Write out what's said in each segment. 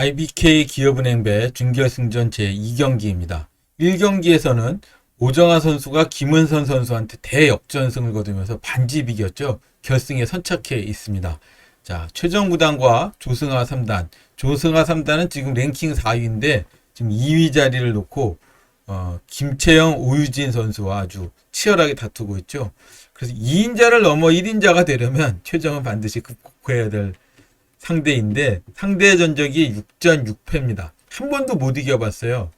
IBK 기업은행배 준결승전 제2경기입니다. 1경기에서는 오정아 선수가 김은선 선수한테 대역전승을 거두면서 반집 이겼죠. 결승에 선착해 있습니다. 자, 최정구단과 조승아 3단. 조승아 3단은 지금 랭킹 4위인데 지금 2위 자리를 놓고 어, 김채영, 오유진 선수와 아주 치열하게 다투고 있죠. 그래서 2인자를 넘어 1인자가 되려면 최정은 반드시 극복해야 될 상대인데 상대 전적이 6전 6패입니다. 한 번도 못 이겨봤어요.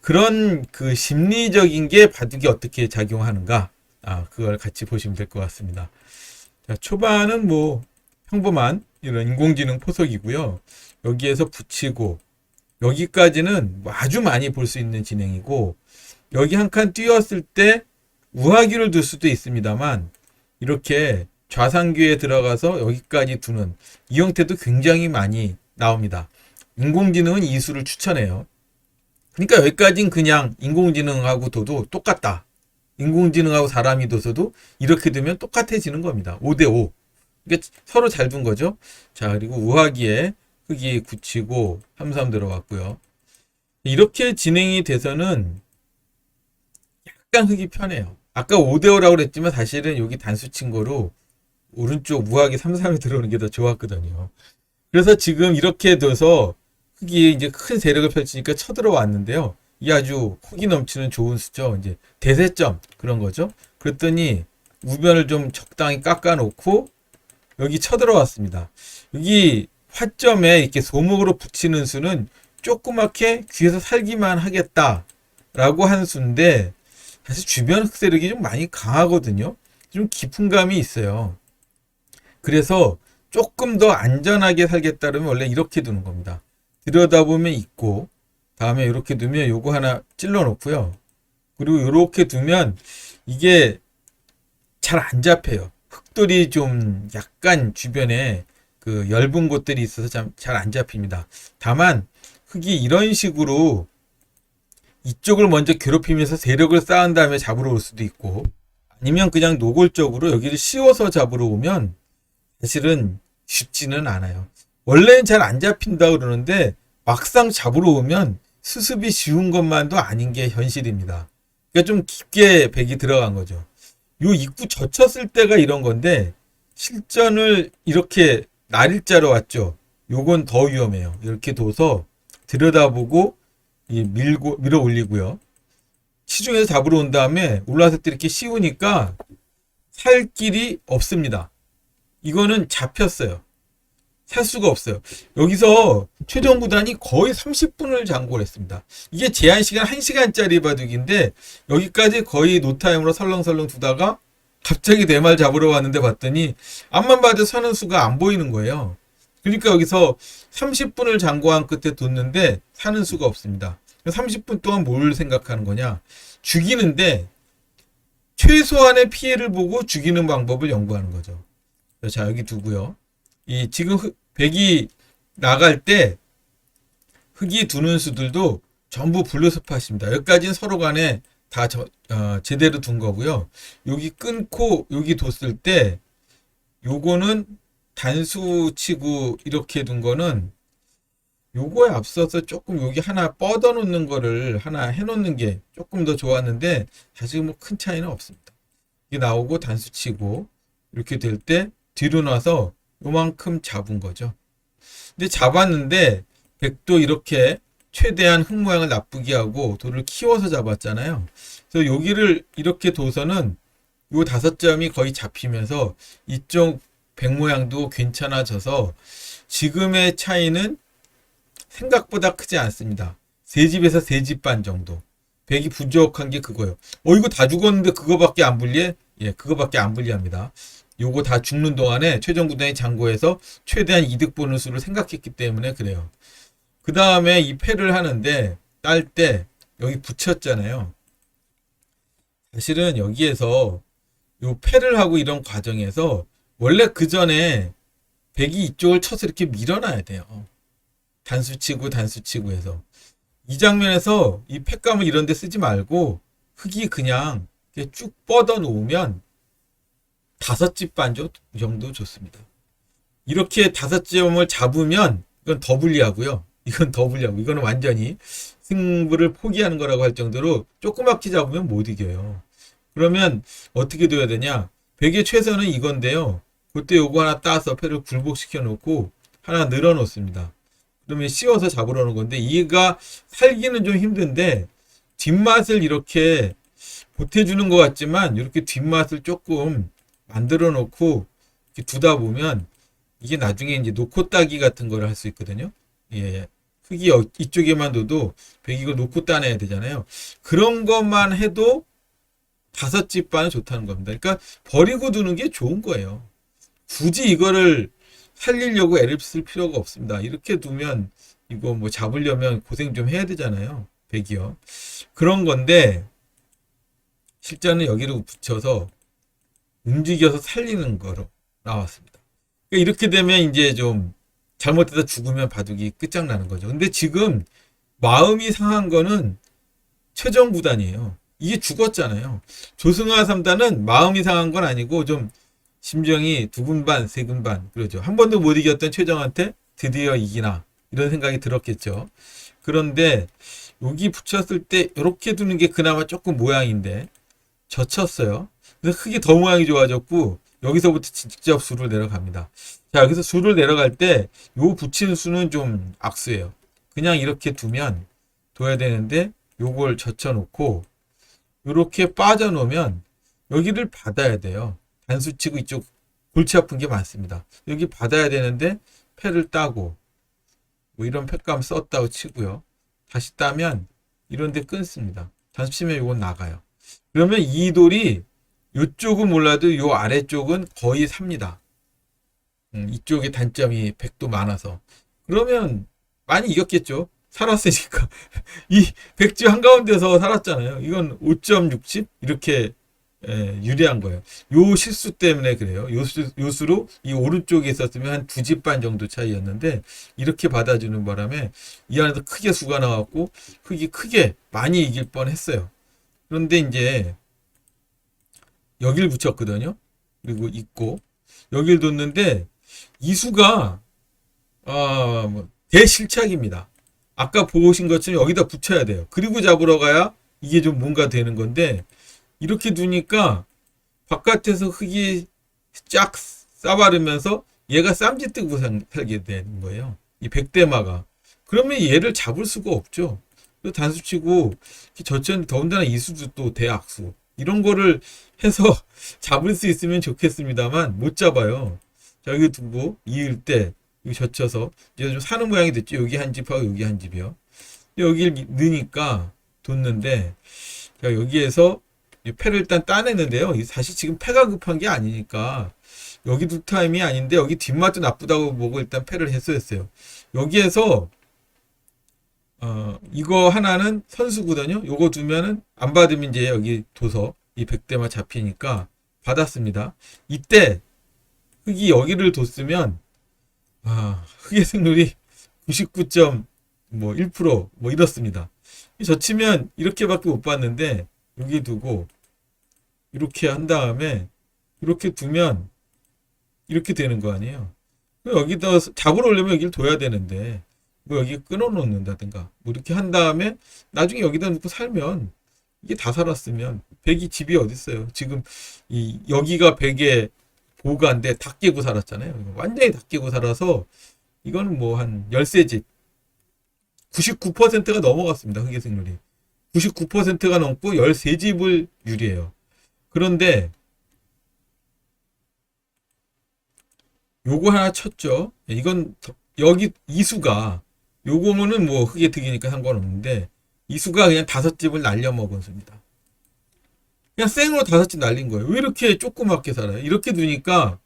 그런 그 심리적인 게 바둑이 어떻게 작용하는가, 아 그걸 같이 보시면 될 것 같습니다. 자, 초반은 뭐 평범한 이런 인공지능 포석이고요. 여기에서 붙이고 여기까지는 뭐 아주 많이 볼 수 있는 진행이고 여기 한 칸 뛰었을 때 우하기를 둘 수도 있습니다만 이렇게 좌상귀에 들어가서 여기까지 두는 이 형태도 굉장히 많이 나옵니다. 인공지능은 이 수를 추천해요. 그러니까 여기까지는 그냥 인공지능하고 둬도 똑같다. 인공지능하고 사람이 둬서도 이렇게 두면 똑같아지는 겁니다. 5대5. 그러니까 서로 잘 둔 거죠. 자, 그리고 우하기에 흙이 굳히고 함삼 들어갔고요. 이렇게 진행이 돼서는 약간 흙이 편해요. 아까 5대5라고 그랬지만 사실은 여기 단수 친 거로 오른쪽 우하기 3, 3이 들어오는 게 더 좋았거든요. 그래서 지금 이렇게 둬서 흙이 이제 큰 세력을 펼치니까 쳐들어왔는데요. 이게 아주 폭이 넘치는 좋은 수죠. 이제 대세점 그런 거죠. 그랬더니 우변을 좀 적당히 깎아놓고 여기 쳐들어왔습니다. 여기 화점에 이렇게 소목으로 붙이는 수는 조그맣게 귀에서 살기만 하겠다라고 한 수인데 사실 주변 흑세력이 좀 많이 강하거든요. 좀 깊은 감이 있어요. 그래서 조금 더 안전하게 살겠다면 원래 이렇게 두는 겁니다. 들여다보면 있고 다음에 이렇게 두면 요거 하나 찔러 놓고요. 그리고 이렇게 두면 이게 잘 안 잡혀요. 흙돌이 좀 약간 주변에 그 엷은 곳들이 있어서 잘 안 잡힙니다. 다만 흙이 이런 식으로 이쪽을 먼저 괴롭히면서 세력을 쌓은 다음에 잡으러 올 수도 있고 아니면 그냥 노골적으로 여기를 씌워서 잡으러 오면 사실은 쉽지는 않아요. 원래는 잘 안 잡힌다 그러는데 막상 잡으러 오면 수습이 쉬운 것만도 아닌 게 현실입니다. 그러니까 좀 깊게 백이 들어간 거죠. 요 입구 젖혔을 때가 이런 건데 실전을 이렇게 날일자로 왔죠. 요건 더 위험해요. 이렇게 둬서 들여다보고 이 밀고 밀어 올리고요. 시중에서 잡으러 온 다음에 때 이렇게 씌우니까 살 길이 없습니다. 이거는 잡혔어요. 살 수가 없어요. 여기서 최종 구단이 거의 30분을 장고를 했습니다. 이게 제한 시간 1시간짜리 바둑인데 여기까지 거의 노타임으로 설렁설렁 두다가 갑자기 내 말 잡으러 왔는데 봤더니 앞만 봐도 서는 수가 안 보이는 거예요. 그러니까 여기서 30분을 장고한 끝에 뒀는데 사는 수가 없습니다. 30분 동안 뭘 생각하는 거냐? 죽이는데 최소한의 피해를 보고 죽이는 방법을 연구하는 거죠. 자, 여기 두고요. 이 지금 흑, 백이 나갈 때 흙이 두는 수들도 전부 블루스팟입니다. 여기까지는 서로 간에 다 저, 어, 제대로 둔 거고요. 여기 끊고 여기 뒀을 때 요거는 단수 치고 이렇게 둔 거는 요거에 앞서서 조금 여기 하나 뻗어 놓는 거를 하나 해 놓는 게 조금 더 좋았는데 사실 뭐 큰 차이는 없습니다. 이게 나오고 단수 치고 이렇게 될 때 뒤로 나서 요만큼 잡은 거죠. 근데 잡았는데 백도 이렇게 최대한 흙 모양을 나쁘게 하고 돌을 키워서 잡았잖아요. 그래서 여기를 이렇게 둬서는 요 다섯 점이 거의 잡히면서 이쪽 백 모양도 괜찮아져서 지금의 차이는 생각보다 크지 않습니다. 세 집에서 세 집 반 정도. 백이 부족한 게 그거예요. 어, 이거 다 죽었는데 그거밖에 안 불리해? 예, 그거밖에 안 불리합니다. 요거 다 죽는 동안에 최종 구단이 장고해서 최대한 이득 보는 수를 생각했기 때문에 그래요. 그 다음에 이 패를 하는데 딸 때 여기 붙였잖아요. 사실은 여기에서 요 패를 하고 이런 과정에서 원래 그 전에 백이 이쪽을 쳐서 이렇게 밀어놔야 돼요. 단수 치고 단수 치고 해서 이 장면에서 이 팩감을 이런 데 쓰지 말고 흙이 그냥 쭉 뻗어 놓으면 다섯 집 반 정도 좋습니다. 이렇게 다섯 점을 잡으면 이건 더 불리하고요. 이건 더 불리하고 이거는 완전히 승부를 포기하는 거라고 할 정도로 조그맣게 잡으면 못 이겨요. 그러면 어떻게 돼야 되냐? 백의 최선은 이건데요. 그때 요거 하나 따서 패를 굴복시켜 놓고 하나 늘어 놓습니다. 그러면 씌워서 잡으러 오는 건데 얘가 살기는 좀 힘든데 뒷맛을 이렇게 보태주는 것 같지만 이렇게 뒷맛을 조금 만들어 놓고 이렇게 두다 보면 이게 나중에 이제 놓고 따기 같은 걸할수 있거든요. 예. 흙이 여- 이쪽에만 둬도 백 이걸 놓고 따내야 되잖아요. 그런 것만 해도 다섯 집 반은 좋다는 겁니다. 그러니까 버리고 두는 게 좋은 거예요. 굳이 이거를 살리려고 애를 쓸 필요가 없습니다. 이렇게 두면 이거 뭐 잡으려면 고생 좀 해야 되잖아요. 백이요. 그런 건데 실제는 여기를 붙여서 움직여서 살리는 거로 나왔습니다. 그러니까 이렇게 되면 이제 좀 잘못해서 죽으면 바둑이 끝장나는 거죠. 근데 지금 마음이 상한 거는 최정 구단이에요. 이게 죽었잖아요. 조승하 3단은 마음이 상한 건 아니고 좀 심정이 두근 반, 세근 반 그러죠. 한 번도 못 이겼던 최정한테 드디어 이기나 이런 생각이 들었겠죠. 그런데 여기 붙였을 때 이렇게 두는 게 그나마 조금 모양인데 젖혔어요. 그래서 흙이 더 모양이 좋아졌고 여기서부터 직접 수를 내려갑니다. 자 여기서 수를 내려갈 때 요 붙이는 수는 좀 악수예요. 그냥 이렇게 두면 둬야 되는데 요걸 젖혀놓고 이렇게 빠져놓으면 여기를 받아야 돼요. 단수 치고 이쪽 골치 아픈 게 많습니다. 여기 받아야 되는데 패를 따고 뭐 이런 패감 썼다고 치고요. 다시 따면 이런 데 끊습니다. 단수 치면 이건 나가요. 그러면 이 돌이 이쪽은 몰라도 요 아래쪽은 거의 삽니다. 음, 이쪽에 단점이 100도 많아서. 그러면 많이 이겼겠죠. 살았으니까. 이 백지 한가운데서 살았잖아요. 이건 5.60 이렇게 예, 유리한 거예요. 요 실수 때문에 그래요. 요, 수, 요 수로 이 오른쪽에 있었으면 한 두 집 반 정도 차이였는데 이렇게 받아주는 바람에 이 안에서 크게 수가 나왔고 흙이 크게 많이 이길 뻔 했어요. 그런데 이제 여길 붙였거든요. 그리고 있고 여길 뒀는데 이 수가 아, 뭐 대실착입니다. 아까 보신 것처럼 여기다 붙여야 돼요. 그리고 잡으러 가야 이게 좀 뭔가 되는 건데 이렇게 두니까 바깥에서 흙이 쫙 싸바르면서 얘가 쌈짓 뜨고 살- 살게 되는 거예요. 이 백대마가. 그러면 얘를 잡을 수가 없죠. 단수치고 저천 더군다나 이수도 또 대악수 이런 거를 해서 잡을 수 있으면 좋겠습니다만 못 잡아요. 자 여기 두고 이을 때 여기 젖혀서 이제 좀 사는 모양이 됐죠. 여기 한 집하고 여기 한 집이요. 여기를 넣으니까 뒀는데 자 여기에서 이 패를 일단 따내는데요. 이 사실 지금 패가 급한 게 아니니까 여기 두 타임이 아닌데 여기 뒷맛도 나쁘다고 보고 일단 패를 했었어요. 여기에서 어 이거 하나는 선수거든요. 요거 두면은 안 받으면 이제 여기 둬서 이 백대만 잡히니까 받았습니다. 이때 흙이 여기를 뒀으면 아 흙의 승률이 99.1%뭐 이렇습니다. 젖히면 이렇게밖에 못 봤는데 여기 두고 이렇게 한 다음에 이렇게 두면 이렇게 되는 거 아니에요. 여기다 잡으러 오려면 여기를 둬야 되는데 뭐 여기 끊어 놓는다든가 뭐 이렇게 한 다음에 나중에 여기다 놓고 살면 이게 다 살았으면 백이 집이 어디 있어요. 지금 이 여기가 백의 보가인데 다 깨고 살았잖아요. 완전히 다 깨고 살아서 이거는 뭐한 13집 99%가 넘어갔습니다. 흑의 승률이. 99%가 넘고 13집을 유리해요. 그런데 요거 하나 쳤죠. 이건 더- 여기 이수가 요거는 뭐 흑의 득이니까 상관없는데 이수가 그냥 다섯 집을 날려 먹은 수입니다. 그냥 생으로 다섯 집 날린 거예요. 왜 이렇게 조그맣게 살아요? 이렇게 두니까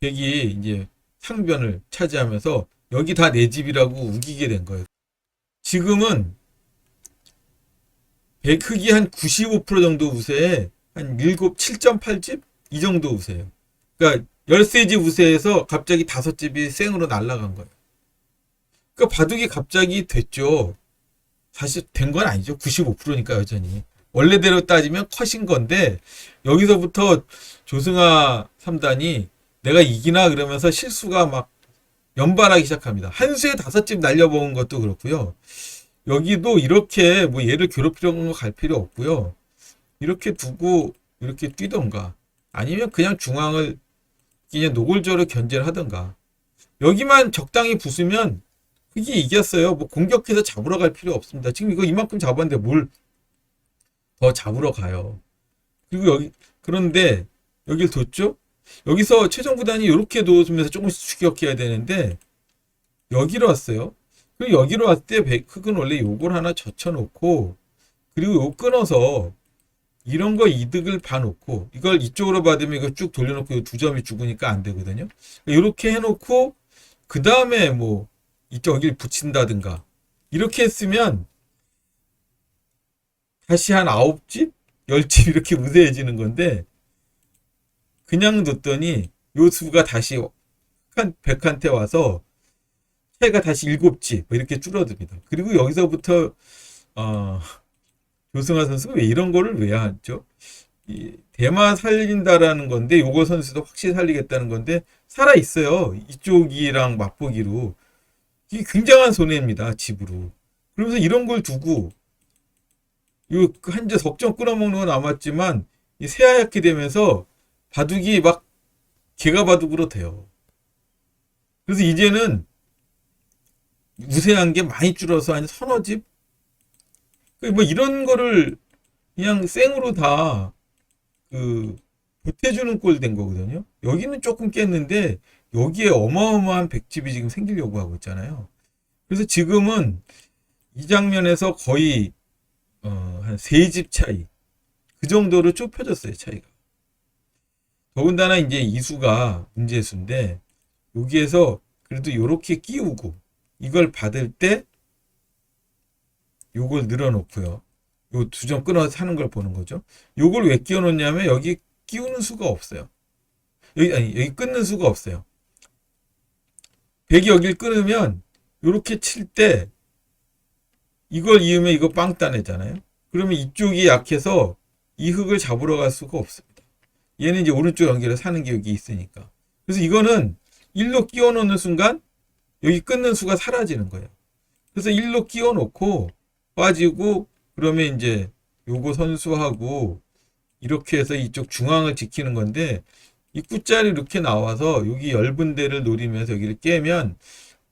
백이 이제 상변을 차지하면서 여기 다 내 집이라고 우기게 된 거예요. 지금은 백 흑이 한 95% 정도 우세에 한 7, 7.8집? 이 정도 우세요. 그러니까 13집 우세에서 갑자기 다섯 집이 생으로 날아간 거예요. 그러니까 바둑이 갑자기 됐죠. 사실 된 건 아니죠. 95%니까 여전히. 원래대로 따지면 컷인 건데 여기서부터 조승아 3단이 내가 이기나 그러면서 실수가 막 연발하기 시작합니다. 한 수에 다섯 집 날려먹은 것도 그렇고요. 여기도 이렇게 뭐 얘를 괴롭히려고 갈 필요 없고요. 이렇게 두고 이렇게 뛰던가 아니면 그냥 중앙을 그냥 노골적으로 견제를 하던가 여기만 적당히 부수면 흑이 이겼어요. 뭐 공격해서 잡으러 갈 필요 없습니다. 지금 이거 이만큼 잡았는데 뭘 더 잡으러 가요. 그리고 여기 그런데 여길 뒀죠? 여기서 최종 구단이 이렇게 놓으면서 조금씩 추격해야 되는데 여기로 왔어요. 그리고 여기로 왔을 때 백- 흑은 원래 요걸 하나 젖혀놓고 그리고 요 끊어서 이런 거 이득을 봐놓고 이걸 이쪽으로 받으면 이거 쭉 돌려놓고 이 두 점이 죽으니까 안 되거든요. 이렇게 해놓고 그 다음에 뭐 이쪽 여기를 붙인다든가 이렇게 했으면 다시 한 아홉 집, 열집 이렇게 우세해지는 건데 그냥 뒀더니 요 수가 다시 한 백한테 와서 차이가 다시 일곱 집뭐 이렇게 줄어듭니다. 그리고 여기서부터 어, 조승하 선수가 왜 이런 거를 왜 하죠? 이 대마 살린다라는 건데 요거 선수도 확실히 살리겠다는 건데 살아 있어요. 이쪽이랑 맛보기로 이게 굉장한 손해입니다. 집으로. 그러면서 이런 걸 두고 요 한재 석점 끊어먹는 건 남았지만 이 새하얗게 되면서 바둑이 막 개가 바둑으로 돼요. 그래서 이제는 우세한 게 많이 줄어서 한 서너 집? 뭐 이런 거를 그냥 생으로 다 그 보태주는 꼴 된 거거든요. 여기는 조금 깼는데 여기에 어마어마한 백집이 지금 생기려고 하고 있잖아요. 그래서 지금은 이 장면에서 거의 어, 한 세 집 차이 그 정도로 좁혀졌어요 차이가. 더군다나 이제 이수가 문제수인데 여기에서 그래도 요렇게 끼우고 이걸 받을 때 요걸 늘어놓고요. 요 두 점 끊어서 사는 걸 보는 거죠. 요걸 왜 끼워 놓냐면 여기 끼우는 수가 없어요. 여기 아니 여기 끊는 수가 없어요. 백이 여길 끊으면 요렇게 칠 때 이걸 이으면 이거 빵 따내잖아요. 그러면 이쪽이 약해서 이 흙을 잡으러 갈 수가 없습니다. 얘는 이제 오른쪽 연결에 사는 게 여기 있으니까. 그래서 이거는 일로 끼워 놓는 순간 여기 끊는 수가 사라지는 거예요. 그래서 일로 끼워 놓고 빠지고 그러면 이제 요거 선수하고 이렇게 해서 이쪽 중앙을 지키는 건데 입구자리 이렇게 나와서 여기 데를 노리면서 여기를 깨면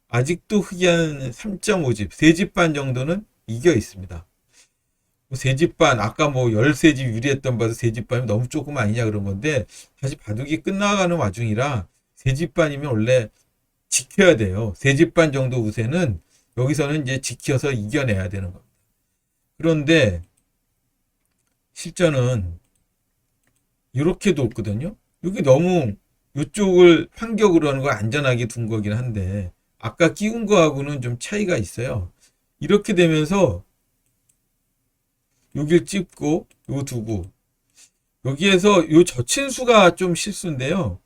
아직도 흑이 한 3.5집, 3집 반 정도는 이겨 있습니다. 뭐 3집 반, 아까 뭐 13집 유리했던 바도 3집 반이면 너무 조금 아니냐 그런 건데 다시 바둑이 끝나가는 와중이라 3집 반이면 원래 지켜야 돼요. 3집 반 정도 우세는 여기서는 이제 지켜서 이겨내야 되는 겁니다. 그런데 실전은 이렇게 뒀거든요. 여기 너무 이쪽을 판격으로 하는 걸 안전하게 둔 거긴 한데 아까 끼운 거하고는 좀 차이가 있어요. 이렇게 되면서 여길 찝고 요 두고 여기에서 요 젖힌 수가 좀 실수인데요.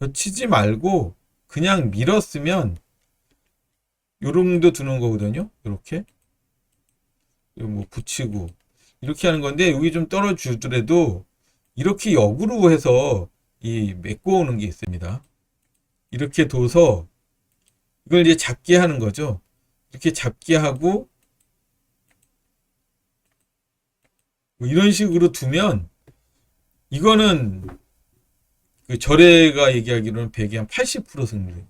젖히지 말고 그냥 밀었으면 요정도 두는 거거든요. 이렇게 뭐 붙이고 이렇게 하는 건데 여기 좀 떨어주더라도 이렇게 역으로 해서 이 메꿔 오는 게 있습니다. 이렇게 둬서 이걸 이제 잡게 하는 거죠. 이렇게 잡게 하고 뭐 이런 식으로 두면 이거는 그 절에가 얘기하기로는 100이 한 80% 승률.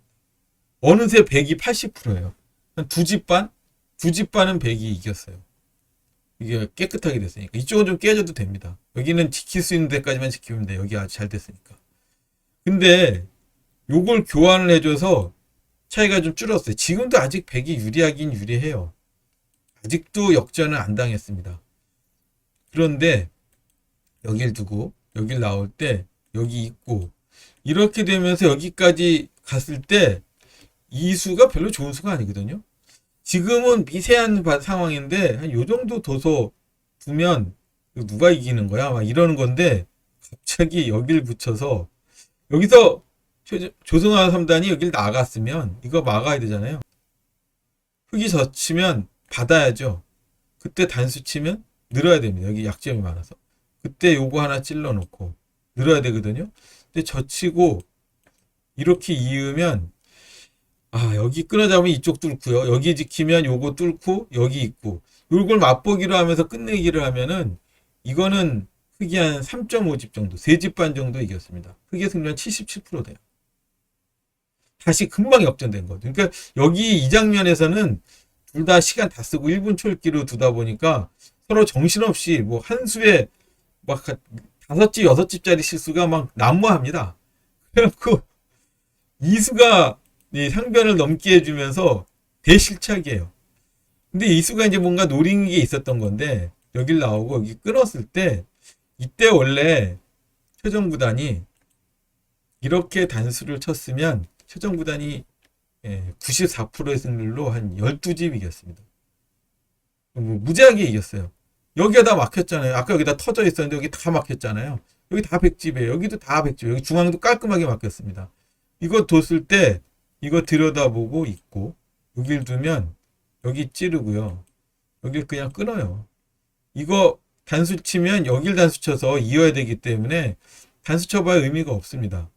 어느새 100이 80%예요. 한 두 집 반? 두 집 반은 100이 이겼어요. 이게 깨끗하게 됐으니까. 이쪽은 좀 깨져도 됩니다. 여기는 지킬 수 있는 데까지만 지키면 돼. 여기 아주 잘 됐으니까. 근데 요걸 교환을 해줘서 차이가 좀 줄었어요. 지금도 아직 100이 유리하긴 유리해요. 아직도 역전을 안 당했습니다. 그런데 여길 두고 여길 나올 때 여기 있고 이렇게 되면서 여기까지 갔을 때 이 수가 별로 좋은 수가 아니거든요. 지금은 미세한 바- 상황인데 한 요 정도 둬서 두면 누가 이기는 거야? 막 이러는 건데 갑자기 여길 붙여서 여기서 조- 조승환 3단이 여길 나갔으면 이거 막아야 되잖아요. 흙이 젖히면 받아야죠. 그때 단수 치면 늘어야 됩니다. 여기 약점이 많아서. 그때 요거 하나 찔러 놓고 늘어야 되거든요. 근데 젖히고 이렇게 이으면 아, 여기 끊어잡으면 이쪽 뚫고요. 여기 지키면 요거 뚫고 여기 있고. 요걸 맛보기로 하면서 끝내기를 하면은 이거는 흑이 한 3.5집 정도, 3집 반 정도 이겼습니다. 흑의 승률 77% 돼요. 다시 금방 역전된 거죠. 그러니까 여기 이 장면에서는 둘 다 시간 다 쓰고 1분 초읽기로 두다 보니까 서로 정신없이 뭐 한 수에 막 다섯 집, 여섯 집짜리 실수가 막 난무합니다. 그래갖고 이수가 이 상변을 넘게 해주면서 대실착이에요. 근데 이수가 이제 뭔가 노린 게 있었던 건데 여길 나오고 여기 끊었을 때 이때 원래 최종 구단이 이렇게 단수를 쳤으면 최종 구단이 94%의 승률로 한 12집 이겼습니다. 뭐 무지하게 이겼어요. 여기가 다 막혔잖아요. 아까 여기다 터져 있었는데 여기 다 막혔잖아요. 여기 다 100집이에요. 여기도 다 100집. 여기 중앙도 깔끔하게 막혔습니다. 이거 뒀을 때 이거 들여다보고 있고 여길 두면 여기 찌르고요. 여길 그냥 끊어요. 이거 단수 치면 여길 단수 쳐서 이어야 되기 때문에 단수 쳐봐야 의미가 없습니다.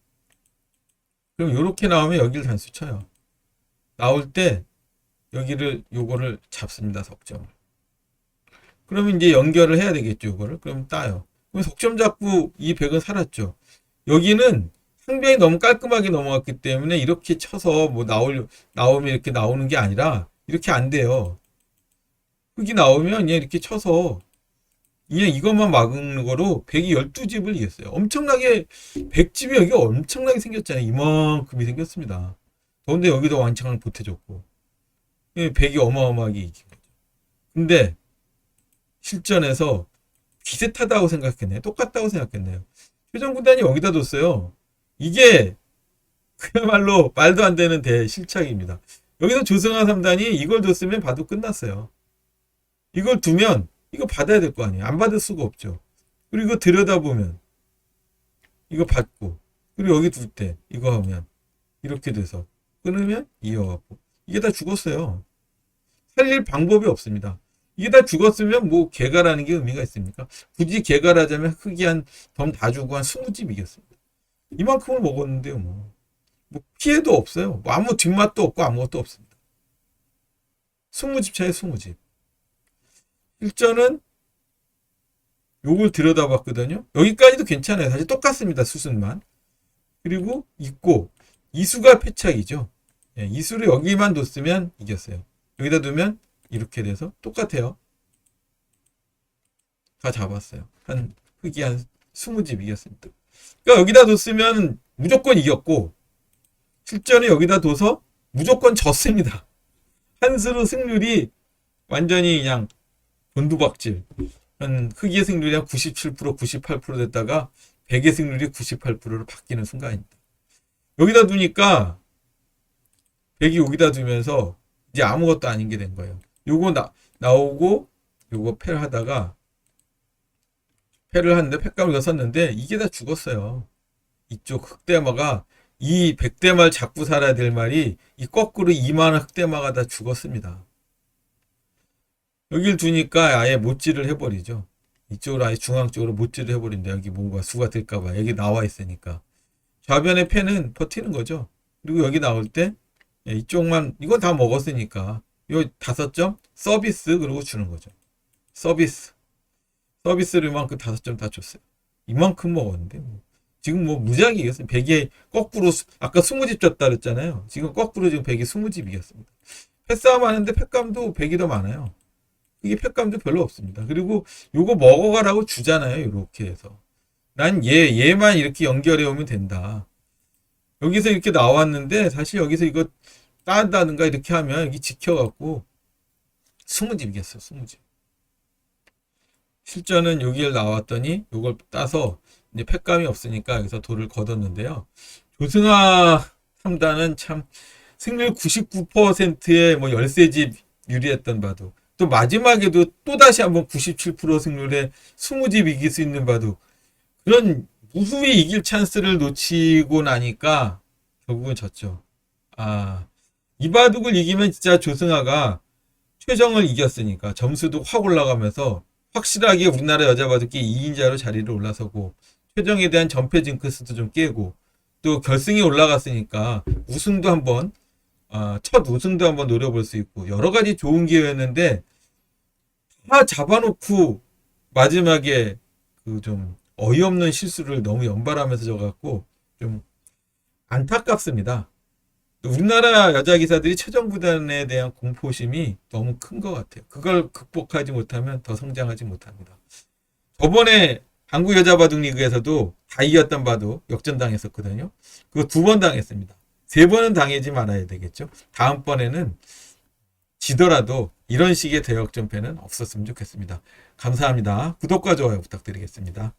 그럼 이렇게 나오면 여길 단수 쳐요. 나올 때 여기를 요거를 잡습니다. 석점을. 그러면 이제 연결을 해야 되겠죠. 요거를. 그럼 따요. 그럼 석점 잡고 이 100은 살았죠. 여기는 상변이 너무 깔끔하게 넘어갔기 때문에 이렇게 쳐서 뭐 나올 나오면 이렇게 나오는 게 아니라 이렇게 안 돼요. 흙이 나오면 그냥 이렇게 쳐서 그냥 이것만 막은 거로 100이 12집을 이겼어요. 엄청나게 100집이 여기 엄청나게 생겼잖아요. 이만큼이 생겼습니다. 더운데 여기도 완창을 보태줬고 100이 어마어마하게 이긴 거죠. 근데 실전에서 비슷하다고 생각했네요. 똑같다고 생각했네요. 최종 구단이 여기다 뒀어요. 이게 그야말로 말도 안 되는 대실착입니다. 여기서 조승환 3단이 이걸 뒀으면 봐도 끝났어요. 이걸 두면 이거 받아야 될 거 아니에요. 안 받을 수가 없죠. 그리고 이거 들여다보면 이거 받고 그리고 여기 둘 때 이거 하면 이렇게 돼서 끊으면 이어가고 이게 다 죽었어요. 살릴 방법이 없습니다. 이게 다 죽었으면 뭐 개가라는 게 의미가 있습니까? 굳이 개가라자면 크기 한덤다 주고 한 20집 이겼습니다. 이만큼을 먹었는데요, 뭐. 뭐 피해도 없어요. 뭐 아무 뒷맛도 없고 아무것도 없습니다. 20집 차에 20집. 일전은 요걸 들여다봤거든요. 여기까지도 괜찮아요. 사실 똑같습니다. 수순만. 그리고 있고 이수가 패착이죠. 예, 이수를 여기만 뒀으면 이겼어요. 여기다 두면 이렇게 돼서 똑같아요. 다 잡았어요. 한 흙이 한 20집 이겼습니다. 그러니까 여기다 뒀으면 무조건 이겼고 실전에 여기다 둬서 무조건 졌습니다. 한 수로 승률이 완전히 그냥 곤두박질. 한 흑의 승률이 한 97%, 98% 됐다가 백의 승률이 98%로 바뀌는 순간입니다. 여기다 두니까 백이 여기다 두면서 이제 아무것도 아닌 게 된 거예요. 요거 나, 나오고 요거 패를 하다가 패를 하는데 패감을 썼는데 이게 다 죽었어요. 이쪽 흑대마가 이 백대말 잡고 살아야 될 말이 이 거꾸로 이만한 흑대마가 다 죽었습니다. 여길 두니까 아예 못질을 해버리죠. 이쪽으로 아예 중앙 쪽으로 못질을 해버린다. 여기 뭔가 수가 될까봐 여기 나와 있으니까 좌변의 패는 버티는 거죠. 그리고 여기 나올 때 예, 이쪽만 이건 다 먹었으니까 요 다섯 점 서비스 그러고 주는 거죠. 서비스 서비스를 이만큼 다섯 점 다 줬어요. 이만큼 먹었는데 뭐. 지금 뭐 무지하게 이겼어요. 100에 거꾸로 아까 20집 줬다 그랬잖아요. 지금 거꾸로 지금 100이 20집 이겼습니다. 패싸움 하는데 패감도 100이 더 많아요. 이게 패감도 별로 없습니다. 그리고 요거 먹어가라고 주잖아요. 이렇게 해서. 난 얘, 얘만 이렇게 연결해 오면 된다. 여기서 이렇게 나왔는데 사실 여기서 이거 딴다든가 이렇게 하면 여기 지켜갖고 20집 이겼어요. 20집. 실전은 여기를 나왔더니 요걸 따서 이제 팩감이 없으니까 여기서 돌을 걷었는데요. 조승아 3단은 참 승률 99%의 뭐 13집 유리했던 바도 또 마지막에도 또 다시 한번 97% 승률에 20집 이길 수 있는 바도 그런 무수히 이길 찬스를 놓치고 나니까 결국은 졌죠. 아, 이 바둑을 이기면 진짜 조승아가 최정을 이겼으니까 점수도 확 올라가면서 확실하게 우리나라 여자 바둑기 2인자로 자리를 올라서고 최정에 대한 전패 징크스도 좀 깨고 또 결승에 올라갔으니까 우승도 한번 어, 첫 우승도 한번 노려볼 수 있고 여러 가지 좋은 기회였는데 다 잡아놓고 마지막에 그 좀 어이없는 실수를 너무 연발하면서 져갖고 좀 안타깝습니다. 우리나라 여자 기사들이 최종 구단에 대한 공포심이 너무 큰 것 같아요. 그걸 극복하지 못하면 더 성장하지 못합니다. 저번에 한국 여자 바둑 리그에서도 다 이겼던 바둑 역전당했었거든요. 그거 두 번 당했습니다. 세 번은 당하지 말아야 되겠죠. 다음번에는 지더라도 이런 식의 대역전패는 없었으면 좋겠습니다. 감사합니다. 구독과 좋아요 부탁드리겠습니다.